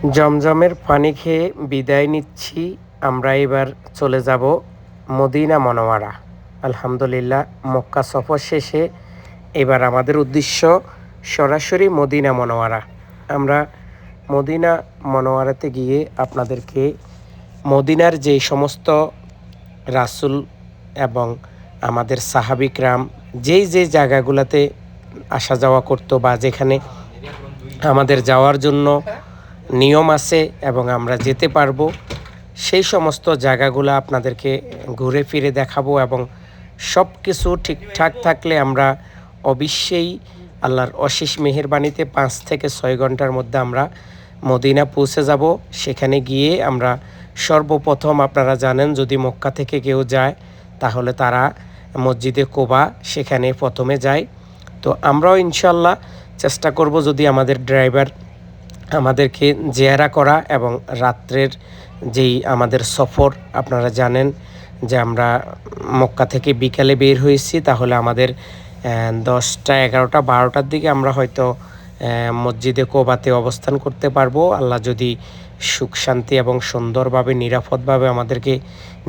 জমজমের পানি খেয়ে বিদায় নিচ্ছি। আমরা এবার চলে যাব মদিনা মনোয়ারা। আলহামদুলিল্লাহ, মক্কা সফর শেষে এবার আমাদের উদ্দেশ্য সরাসরি মদিনা মনোয়ারা। আমরা মদিনা মনোয়ারাতে গিয়ে আপনাদেরকে মদিনার যে সমস্ত রাসুল এবং আমাদের সাহাবিকরাম যেই যে জায়গাগুলোতে আসা যাওয়া করতো বা যেখানে আমাদের যাওয়ার জন্য নিয়ম আছে এবং আমরা যেতে পারব। সেই সমস্ত জায়গাগুলো আপনাদেরকে ঘুরে ফিরে দেখাবো এবং সব কিছু ঠিকঠাক থাকলে আমরা অবশ্যই আল্লাহর অশেষ মেহেরবানিতে পাঁচ থেকে ছয় ঘণ্টার মধ্যে আমরা মদিনা পৌঁছে যাব। সেখানে গিয়ে আমরা সর্বপ্রথম আপনারা জানেন যদি মক্কা থেকে কেউ যায়, তাহলে তারা মসজিদে কোবা সেখানে প্রথমে যায়। তো আমরাও ইনশাল্লাহ চেষ্টা করব যদি আমাদের ড্রাইভার আমাদেরকে জেয়ারা করা এবং রাত্রের যেই আমাদের সফর, আপনারা জানেন যে আমরা মক্কা থেকে বিকালে বের হয়েছি, তাহলে আমাদের দশটা, এগারোটা, বারোটার দিকে আমরা হয়তো মসজিদে কোবাতে অবস্থান করতে পারব। আল্লাহ যদি সুখ, শান্তি এবং সুন্দরভাবে, নিরাপদভাবে আমাদেরকে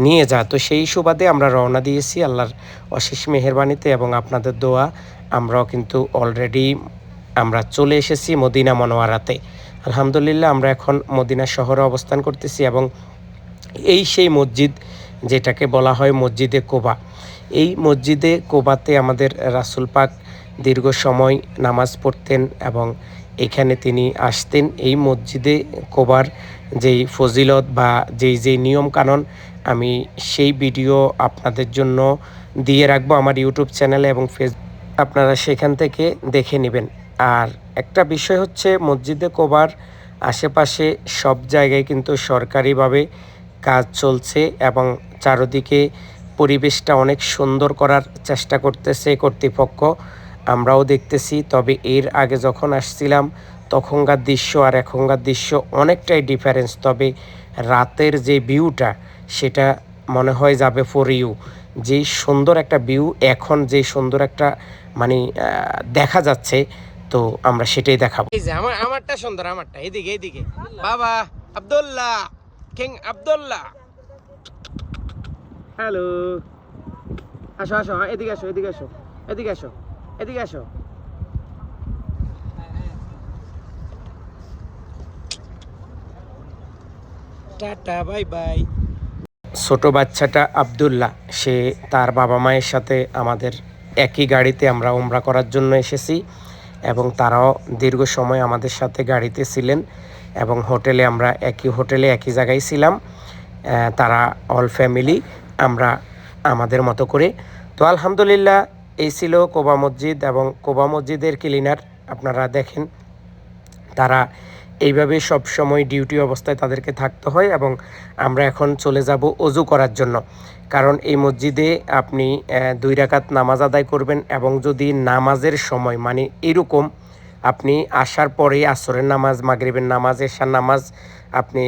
নিয়ে যায়, তো সেই সুবাদে আমরা রওনা দিয়েছি আল্লাহর অশেষ মেহরবানিতে এবং আপনাদের দোয়া, আমরাও কিন্তু অলরেডি আমরা চলে এসেছি মদিনা মনোয়ারাতে। আলহামদুলিল্লাহ, আমরা এখন মদিনা শহরে অবস্থান করতেছি এবং এই সেই মসজিদ যেটাকে বলা হয় মসজিদে কোবা। এই মসজিদে কোবাতে আমাদের রাসুল পাক দীর্ঘ সময় নামাজ পড়তেন এবং এখানে তিনি আসতেন। এই মসজিদে কোবার যেই ফজিলত বা যেই যেই নিয়ম কানুন আমি সেই ভিডিও আপনাদের জন্য দিয়ে রাখব আমার ইউটিউব চ্যানেলে এবং ফেস আপনারা সেখান থেকে দেখে নেবেন। আর একটা বিষয় হচ্ছে মসজিদে কোবার আশেপাশে সব জায়গায় কিন্তু সরকারিভাবে কাজ চলছে এবং চারদিকে পরিবেশটা অনেক সুন্দর করার চেষ্টা করতেছে কর্তৃপক্ষ। আমরাও দেখতেছি, তবে এর আগে যখন আসছিলাম, তখনকার দৃশ্য আর এখনকার দৃশ্য অনেকটাই ডিফারেন্স তবে রাতের যে ভিউটা সেটা মনে হয় যাবে ফর ইউ যে সুন্দর একটা ভিউ এখন যে সুন্দর একটা মানে দেখা যাচ্ছে তো আমরা সেটাই দেখাবো। এই যে আমার আমারটা সুন্দর আমারটা। এদিকে এদিকে বাবা আব্দুল্লাহ কিং আব্দুল্লাহ। হ্যালো। আসো আসো হ্যাঁ, এদিকে আসো এদিকে আসো এদিকে আসো এদিকে আসো। Tata bye bye. ছোট বাচ্চাটা আব্দুল্লাহ সে তার বাবা মায়ের সাথে আমাদের একই গাড়িতে আমরা উমরা করার জন্য এসেছি। এবং তারাও দীর্ঘ সময় আমাদের সাথে গাড়িতে ছিলেন এবং হোটেলে আমরা একই হোটেলে একই জায়গায় ছিলাম তারা অল ফ্যামিলি আমরা আমাদের মতো করে। তো আলহামদুলিল্লাহ, এই ছিল কোবা মসজিদ এবং কোবা মসজিদের ক্লিনার আপনারা দেখেন, তারা এইভাবে সব সময় ডিউটি অবস্থায় তাদেরকে থাকতে হয় এবং আমরা এখন চলে যাব অজু করার জন্য। কারণ এই মসজিদে আপনি দুই রাকাত নামাজ আদায় করবেন এবং যদি নামাজের সময় মানে এরকম আপনি আসার পরে আসরের নামাজ, মাগরিবের নামাজ, এশার নামাজ আপনি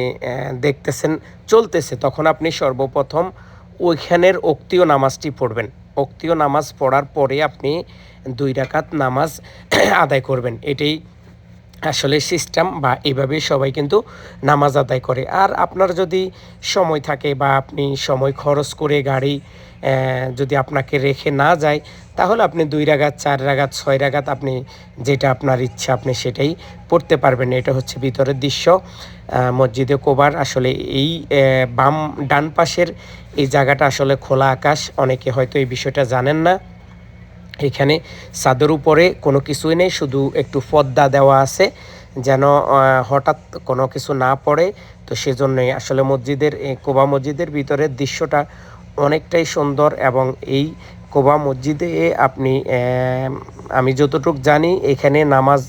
দেখতেছেন, চলতেছে, তখন আপনি সর্বপ্রথম ওইখানের অক্তীয় নামাজটি পড়বেন। অক্তীয় নামাজ পড়ার পরে আপনি দুই রাকাত নামাজ আদায় করবেন। এটাই আসলে সিস্টেম বা এইভাবে সবাই কিন্তু নামাজ আদায় করে। আর আপনার যদি সময় থাকে বা আপনি সময় খরচ করে গাড়ি যদি আপনাকে রেখে না যায়, তাহলে আপনি দুই রাগাত, চার রাগাত, ছয় রাগাত আপনি যেটা আপনার ইচ্ছা আপনি সেটাই পড়তে পারবেন। এটা হচ্ছে ভিতরের দৃশ্য। মসজিদে কোবার আসলে এই বাম ডান পাশের এই জায়গাটা আসলে খোলা আকাশ। অনেকে হয়তো এই বিষয়টা জানেন না। এখানে ছাদের উপরে কোনো কিছুই নেই, শুধু একটু পর্দা দেওয়া আছে যেন হঠাৎ কোনো কিছু না পড়ে। তো সেজন্যই আসলে মসজিদের কোবা মসজিদের ভিতরের দৃশ্যটা অনেকটাই সুন্দর এবং এই কোবা মসজিদে আপনি আমি যতটুক জানি এখানে নামাজ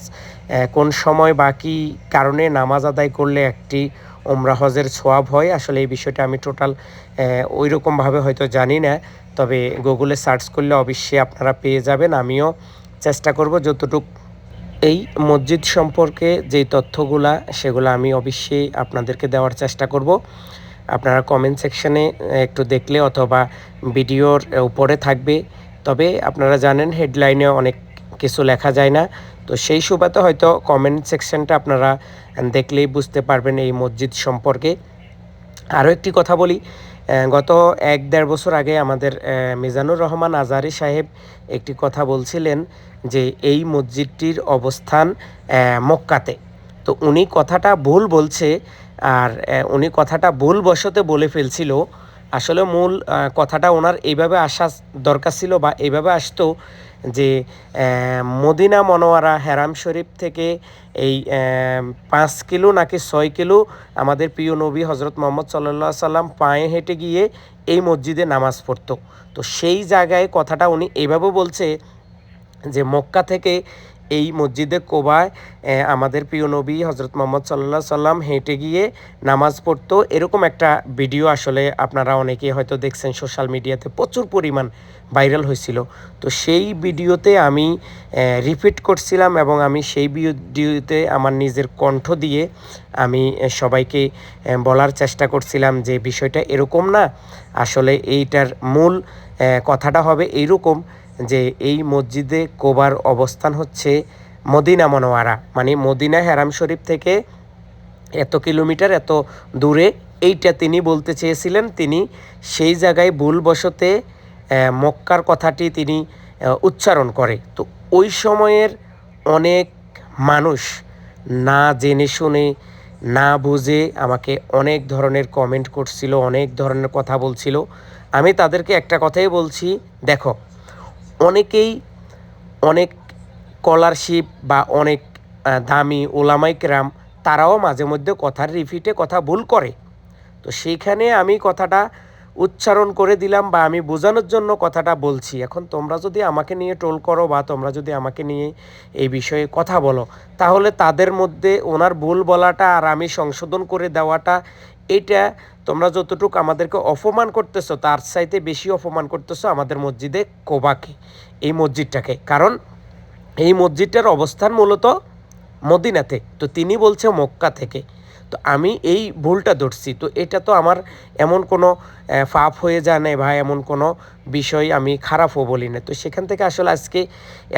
কোন সময় বা কী কারণে নামাজ আদায় করলে একটি ওমরা হজের ছোয়াব হয়, আসলে এই বিষয়টা আমি টোটাল ওই রকমভাবে হয়তো জানি না। তবে গুগলে সার্চ করলে অবশ্যই আপনারা পেয়ে যাবেন। আমিও চেষ্টা করব যতটুকু এই মসজিদ সম্পর্কে যেই তথ্যগুলা, সেগুলো আমি অবশ্যই আপনাদেরকে দেওয়ার চেষ্টা করব। আপনারা কমেন্ট সেকশনে একটু দেখলে অথবা ভিডিওর উপরে থাকবে। তবে আপনারা জানেন হেডলাইনে অনেক কিছু লেখা যায় না। তো সেই সুবাদে হয়তো কমেন্ট সেকশনটা আপনারা দেখলেই বুঝতে পারবেন এই মসজিদ সম্পর্কে। আরও একটি কথা বলি গত এক দেড় বছর আগে আমাদের মিজানুর রহমান আজারি সাহেব একটি কথা বলছিলেন যে এই মসজিদটির অবস্থান মক্কাতে। তো উনি কথাটা ভুল বলছে আর উনি কথাটা ভুল বসতে বলে ফেলছিল। আসলে মূল কথাটা ওনার এইভাবে আসা দরকার ছিল বা এইভাবে আসতো যে মদিনা মনোয়ারা হেরাম শরীফ থেকে এই পাঁচ কিলো নাকি ছয় কিলো আমাদের প্রিয় নবী হজরত মোহাম্মদ সাল্লা সাল্লাম পায়ে হেঁটে গিয়ে এই মসজিদে নামাজ পড়তো। তো সেই জায়গায় কথাটা উনি এভাবে বলছে যে, মক্কা থেকে এই মসজিদে কোবায় আমাদের প্রিয় নবী হজরত মোহাম্মদ সাল্লাহ সাল্লাম হেঁটে গিয়ে নামাজ পড়তো। এরকম একটা ভিডিও আসলে আপনারা অনেকে হয়তো দেখছেন সোশ্যাল মিডিয়াতে প্রচুর পরিমাণ ভাইরাল হয়েছিল। তো সেই ভিডিওতে আমি রিপিট করছিলাম এবং আমি সেই ভিডিওতে আমার নিজের কণ্ঠ দিয়ে আমি সবাইকে বলার চেষ্টা করছিলাম যে বিষয়টা এরকম না, আসলে এইটার মূল কথাটা হবে এইরকম যে এই মসজিদে কোবার অবস্থান হচ্ছে মদিনা মনোয়ারা। মানে মদিনা হেরাম শরীফ থেকে এত কিলোমিটার, এত দূরে, এইটা তিনি বলতে চেয়েছিলেন। তিনি সেই জায়গায় ভুলবশতে মক্কার কথাটি তিনি উচ্চারণ করে। তো ওই সময়ের অনেক মানুষ না জেনে শুনে, না বুঝে আমাকে অনেক ধরনের কমেন্ট করছিল, অনেক ধরনের কথা বলছিল। আমি তাদেরকে একটা কথাই বলছি, দেখো অনেকেই অনেক স্কলারশিপ বা অনেক দামি ওলামাই কেরাম, তারাও মাঝে মধ্যে কথার রিপিটে কথা ভুল করে। তো সেইখানে আমি কথাটা উচ্চারণ করে দিলাম বা আমি বোঝানোর জন্য কথাটা বলছি। এখন তোমরা যদি আমাকে নিয়ে টোল করো বা তোমরা যদি আমাকে নিয়ে এই বিষয়ে কথা বলো, তাহলে তাদের মধ্যে ওনার ভুল বলাটা আর আমি সংশোধন করে দেওয়াটা, এটা তোমরা যতটুকু আমাদেরকে অপমান করতেছো, তার চাইতে বেশি অপমান করতেছো আমাদের মসজিদে কোবাকে, এই মসজিদটাকে। কারণ এই মসজিদটার অবস্থান মূলত মদিনাতে। তো তিনি বলছে মক্কা থেকে। তো আমি এই ভুলটা ধরছি। তো এটা তো আমার এমন কোনো পাপ হয়ে যায় না বা এমন কোনো বিষয় আমি খারাপও বলি না তো সেখান থেকে আসলে আজকে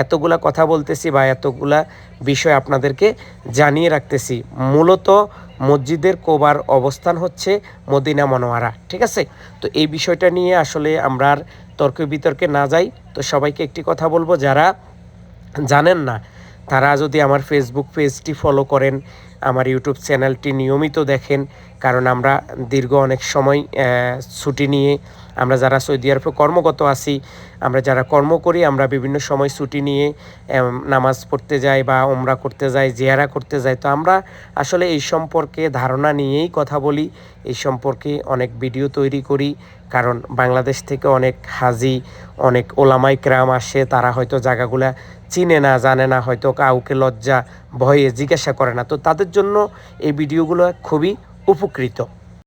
এতগুলা কথা বলতেছি বা এতগুলা বিষয় আপনাদেরকে জানিয়ে রাখতেছি। মূলত মসজিদের কোবার অবস্থান হচ্ছে মদিনা মনোয়ারা, ঠিক আছে? তো এই বিষয়টা নিয়ে আসলে আমরা আর তর্ক বিতর্কে না যাই। তো সবাইকে একটি কথা বলব, যারা জানেন না, তারা যদি আমার ফেসবুক পেজটি ফলো করেন, আমার ইউটিউব চ্যানেলটি নিয়মিত দেখেন কারণ আমরা দীর্ঘ অনেক সময় ছুটি নিয়ে আমরা যারা সৌদি আরবে কর্মগত আছি, আমরা যারা কর্ম করি, আমরা বিভিন্ন সময় ছুটি নিয়ে নামাজ পড়তে যাই বা ওমরা করতে যাই, জিয়ারা করতে যাই। তো আমরা আসলে এই সম্পর্কে ধারণা নিয়েই কথা বলি, এই সম্পর্কে অনেক ভিডিও তৈরি করি, কারণ বাংলাদেশ থেকে অনেক হাজি, অনেক ওলামাই ক্রাম আসে, তারা হয়তো জায়গাগুলা চিনে না, জানে না, হয়তো কাউকে লজ্জা, ভয়ে জিজ্ঞাসা করে না। তো তাদের জন্য এই ভিডিওগুলো খুবই উপকৃত